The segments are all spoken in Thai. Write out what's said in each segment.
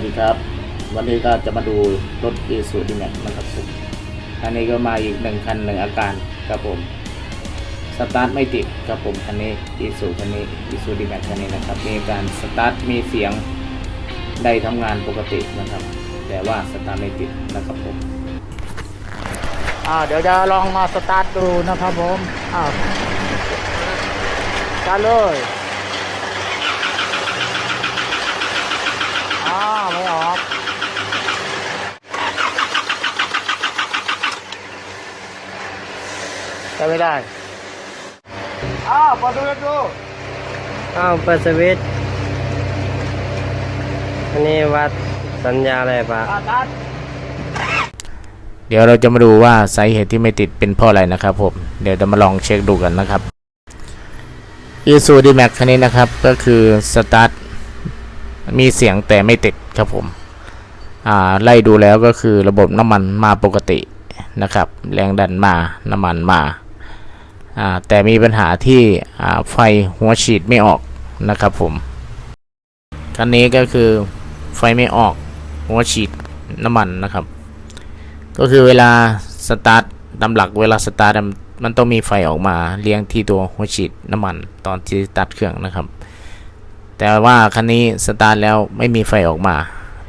วัสดีครับ วันนี้ก็จะมาดูรถ i s u d m a x นะครับผมคันนี้ก็มาอีกหนึ่งคันหนึ่งอาการครับผมสตาร์ทไม่ติดครับผมคันนี้ i s u คันนี้ i s u d m a x คันนี้นะครับมีการสตาร์ทมีเสียงได้ทำงานปกตินะครับ แต่ว่าสตาร์ทไม่ติดนะครับผมอ่าเดี๋ยวจะลองมาสตาร์ทดูนะครับผมอ่าสตาร์ทเลยอ่าไม่ออก ใช้ไม่ได้ อ้าวเปิดดูดูอ้าวเปิดสวิตช์อันนี้วัดสัญญาอะไรปะอาตัด เดี๋ยวเราจะมาดูว่าสาเหตุที่ไม่ติดเป็นเพราะอะไรนะครับผม เดี๋ยวจะมาลองเช็คดูกันนะครับ i s u d m a x คันนี้นะครับก็คือสตาร์ทมีเสียงแต่ไม่ติดครับผม อ่าไล่ดูแล้วก็คือระบบน้ำมันมาปกตินะครับ แรงดันมาน้ำมันมาอ่า แต่มีปัญหาที่ไฟหัวฉีดไม่ออกนะครับผมคันนี้ก็คือไฟไม่ออกหัวฉีดน้ำมันนะครับ ก็คือเวลาสตาร์ทตามหลักเวลาสตาร์ทมันมันต้องมีไฟออกมาเลี้ยงที่ตัวหัวฉีดน้ำมันตอนที่สตาร์ทเครื่องนะครับ แต่ว่าคันนี้สตาร์ทแล้วไม่มีไฟออกมา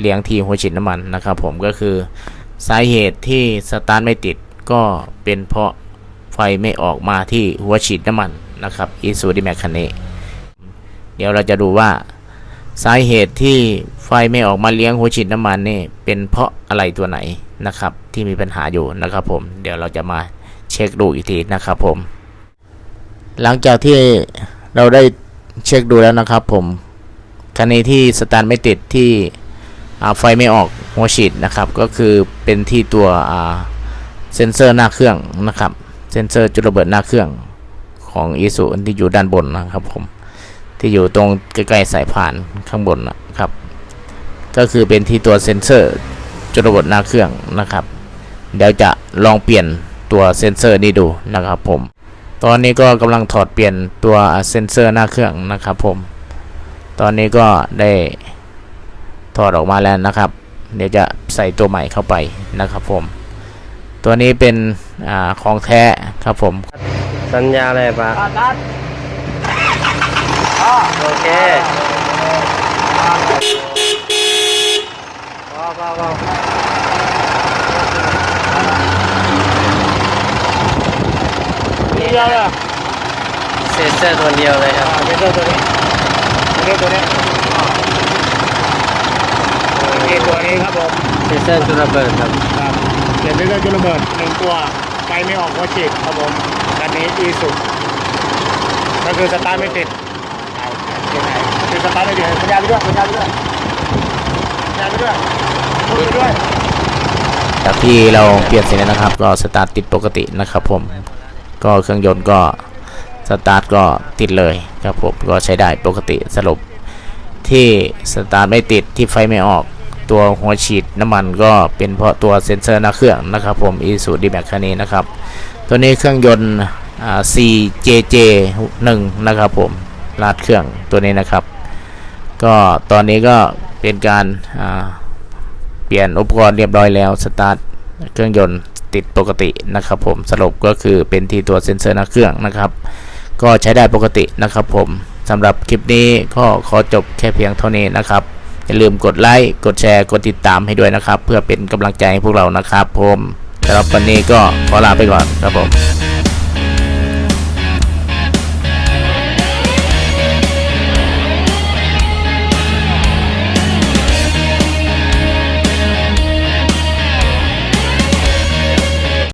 เลี้ยงที่หัวฉีดน้ำมันนะครับ ผมก็คือสาเหตุที่สตาร์ทไม่ติดก็เป็นเพราะ ไฟไม่ออกมาที่หัวฉีดน้ำมันนะครับอีซูดีแมคคันนี้เดี๋ยวเราจะดูว่าสาเหตุที่ไฟไม่ออกมาเลี้ยงหัวฉีดน้ำมันนี่เป็นเพราะอะไรตัวไหนนะครับที่มีปัญหาอยู่นะครับผมเดี๋ยวเราจะมาเช็คดูอีกทีนะครับผม หลังจากที่เราได้เช็คดูแล้วนะครับผมคันนี้ที่สตาร์ทไม่ติดที่ไฟไม่ออกหัวฉีดนะครับ ก็คือเป็นที่ตัวเซ็นเซอร์หน้าเครื่องนะครับ เซนเซอร์จุดระเบิดหน้าเครื่องของอีซูที่อยู่ด้านบนนะครับผมที่อยู่ตรงใกล้ๆสายพานข้างบนนะครับ ก็คือเป็นที่ตัวเซ็นเซอร์จุดระเบิดหน้าเครื่องนะครับ เดี๋ยวจะลองเปลี่ยนตัวเซ็นเซอร์นี้ดูนะครับผม ตอนนี้ก็กำลังถอดเปลี่ยนตัวเซ็นเซอร์หน้าเครื่องนะครับผม ตอนนี้ก็ได้ถอดออกมาแล้วนะครับ เดี๋ยวจะใส่ตัวใหม่เข้าไปนะครับผม ตัวนี้เป็นอาของแท้ครับผม สัญญาอะไรปะโอเคพอพอพอนี่เดียวเลยเซนเซอร์ตัวเดียวเลยครับเซ็นเซอร์ตัวนี้เซ็นเซอร์ตัวนี้นี่ตัวนี้ครับผมเซนเซอร์จุดระเบิดครับ ครับเซ็นเซอร์จุลระเบิดหนึ่งตัวไฟไม่ออกหัวฉีดครับผมคันนี้อีสุก็คือสตาร์ทไม่ติดคือสตาร์ทไม่ติดสัญญาณไปด้วยสัญญาณไปด้วยสัญญาณไปด้วยพูดไปด้วยจากที่เราเปลี่ยนเสร็จแล้วนะครับ ก็สตาร์ทติดปกตินะครับผมก็เครื่องยนต์ก็สตาร์ทก็ติดเลยครับผมก็ใช้ได้ปกติสรุปที่สตาร์ทไม่ติดที่ไฟไม่ออก ตัวหัวฉีดน้ำมันก็เป็นเพราะตัวเซ็นเซอร์หน้าเครื่องนะครับผม i s u d m a x คันนี้นะครับ ตัวนี้เครื่องยนต์อ่า 4JJ 1นะครับผมลาดเครื่องตัวนี้นะครับ ก็ตอนนี้ก็เป็นการาเปลี่ยนอุปกรณ์เรียบร้อยแล้วสตาร์ทเครื่องยนต์ติดปกตินะครับผมสรุปก็คือเป็นที่ตัวเซ็นเซอร์หน้าเครื่องนะครับ ก็ใช้ได้ปกตินะครับผมสำหรับคลิปนี้ก็ขอจบแค่เพียงเท่านี้นะครับ อย่าลืมกดไลค์ กดแชร์ กดติดตามให้ด้วยนะครับ เพื่อเป็นกำลังใจให้พวกเรานะครับผมสำหรับวันนี้ก็ขอลาไปก่อนครับผม